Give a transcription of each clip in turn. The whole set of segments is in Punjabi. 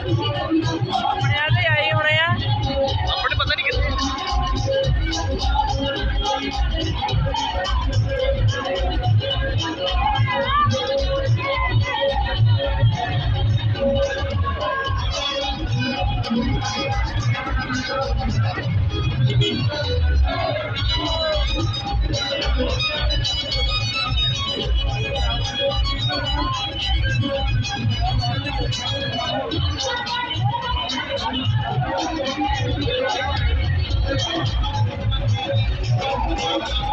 ਆਪਣੇ ਵਾਲੇ ਆਏ ਹੋਣੇ ਆ ਆਪਣੇ ਪਤਾ ਨਹੀਂ ਕਿੱਥੇ ਮੇਲੇ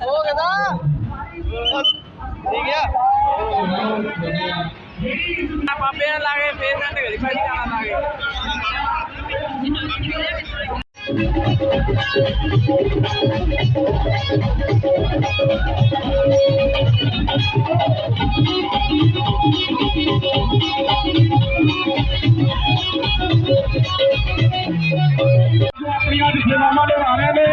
ਹੋ ਗਿਆ ਠੀਕ ਆ ਆ ਨਾਲ ਲਾਗੇ ਫੇਰ ਘੰਟੇ ਘੜੀ ਭਾਜੀ ਗਾਣਾ ਲਾਗੇ ਆਪਣੀਆਂ আমাদের আগামী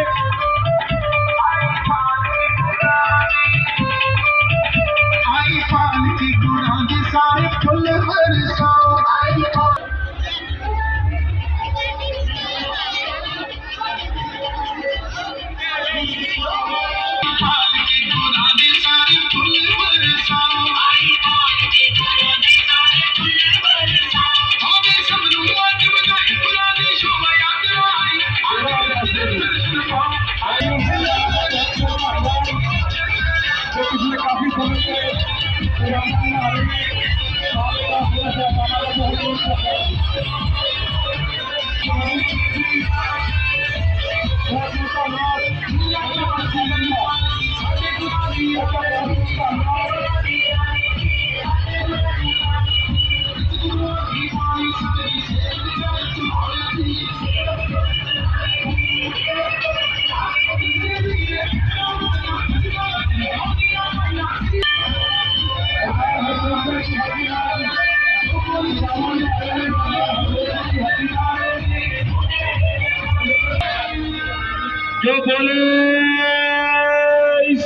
Thank you.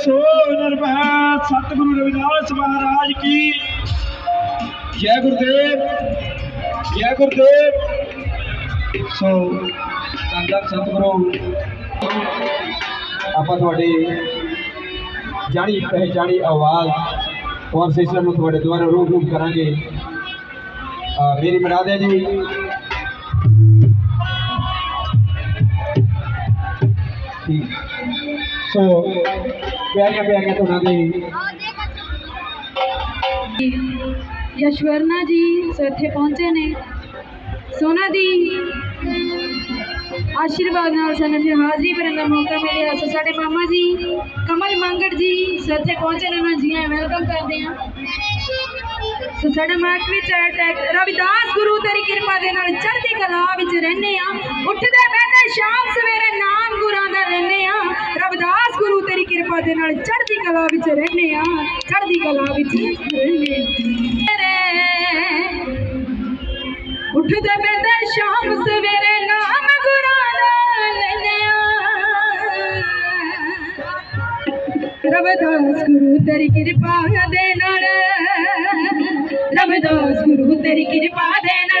ਬੋਲੇ ਸੋ ਨਿਰਭੈ ਸਤਿਗੁਰੂ ਰਵਿਦਾਸ ਮਹਾਰਾਜ ਕੀ ਜੈ ਗੁਰਦੇਵ ਜੈ ਗੁਰਦੇਵ ਸੋ ਧੰਨ ਸਤਿਗੁਰੂ ਆਪਾਂ ਤੁਹਾਡੀ ਜਾਣੀ ਪਹਿਚਾਣੀ ਆਵਾਜ਼ ਕਨਵਰਸੇਸ਼ਨ ਨੂੰ ਤੁਹਾਡੇ ਦੁਆਰਾ ਰੂਪ ਰੂਪ ਕਰਾਂਗੇ ਅਹ ਮੇਰੀ ਮਰਾਦੇ ਜੀ ਠੀਕ ਸੋ ਪਿਆਰੀਆਂ ਪਿਆਰੀਆਂ ਤੋਂ। ਦੇ ਯਸ਼ਵਰਨਾ ਜੀ, ਸੋ ਇੱਥੇ ਪਹੁੰਚੇ ਨੇ। ਸੋਨਾ ਦੀ ਆਸ਼ੀਰਵਾਦ ਨਾਲ ਸਾਨੂੰ ਇੱਥੇ ਹਾਜ਼ਰੀ ਭਰਨ ਦਾ ਮੌਕਾ ਮਿਲਿਆ। ਸੋ ਸਾਡੇ ਮਾਮਾ ਜੀ, ਕਮਲ ਮੰਗੜ ਜੀ, ਸੋ ਇੱਥੇ ਪਹੁੰਚੇ ਨੇ, ਉਹਨਾਂ ਜੀ ਵੈਲਕਮ ਕਰਦੇ ਹਾਂ। ਸੋ ਸਾਡਾ ਮਾਰਕ ਵਿੱਚ ਹੈ ਰਵਿਦਾਸ ਗੁਰੂ ਤੇਰੀ ਕਿਰਪਾ ਦੇ ਨਾਲ ਚੜ੍ਹਦੀ ਕਲਾ ਵਿੱਚ ਰਹਿੰਦੇ ਆ ਉੱਠਦੇ ਬਹਿੰਦੇ ਸ਼ਾਮ ਸਵੇਰੇ ਨਾਮ ਗੁਰਾਂ ਦਾ ਲੈਂਦੇ ਆ ਰਵਿਦਾਸ ਗੁਰੂ ਤੇਰੀ ਕਿਰਪਾ ਦੇ ਨਾਲ ਚੜ੍ਹਦੀ ਕਲਾ ਵਿੱਚ ਰਹਿੰਦੇ ਆ ਚੜ੍ਹਦੀ ਕਲਾ ਵਿੱਚ ਰਹਿੰਦੇ ਉੱਠਦੇ ਬਹਿੰਦੇ ਸ਼ਾਮ ਸਵੇਰੇ ਨਾਮ ਗੁਰਾਂ ਦਾ ਲੈਂਦੇ ਆ ਰਵਿਦਾਸ ਗੁਰੂ ਤੇਰੀ ਕਿਰਪਾ ਦੇ ਨਾਲ, ਰਵਿਦਾਸ ਗੁਰੂ ਤੇਰੀ ਕਿਰਪਾ ਦੇ ਨਾਲ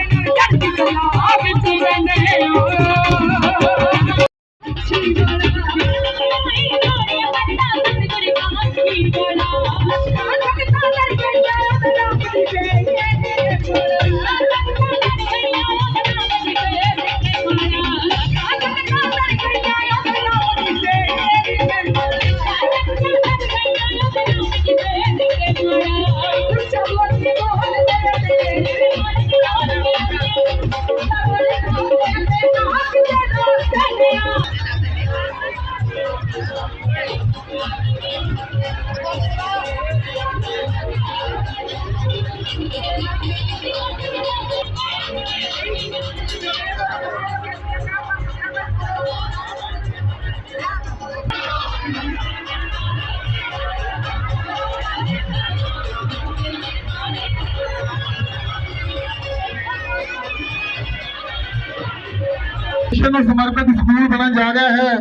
ਮਿਸ਼ਨ ਨੂੰ ਸਮਰਪਿਤ ਸਕੂਲ ਬਣਨ ਜਾ ਰਿਹਾ ਹੈ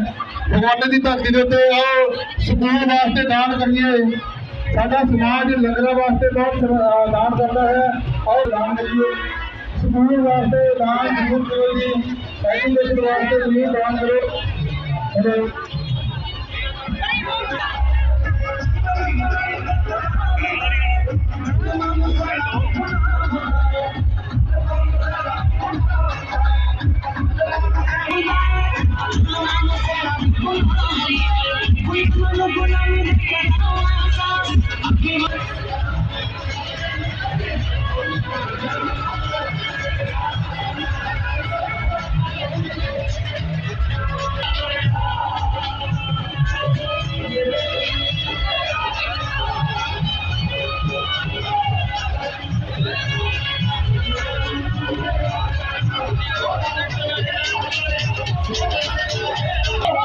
ਭਗਵਾਨ ਦੀ ਧਰਤੀ ਦੇ ਉੱਤੇ ਆਓ ਸਕੂਲ ਵਾਸਤੇ ਦਾਨ ਕਰੀਏ ਸਾਡਾ ਸਮਾਜ ਲੰਗਰਾਂ ਵਾਸਤੇ ਬਹੁਤ ਸ- ਦਾਨ ਕਰਦਾ ਹੈ ਔਰ ਦਾਨ ਕਰੀਏ ਸਕੂਲ ਵਾਸਤੇ ਦਾਨ ਜ਼ਰੂਰ ਕਰੋ ਜੀ ਐਜੂਕੇਸ਼ਨ ਵਾਸਤੇ ਜ਼ਰੂਰ ਦਾਨ ਕਰੋ।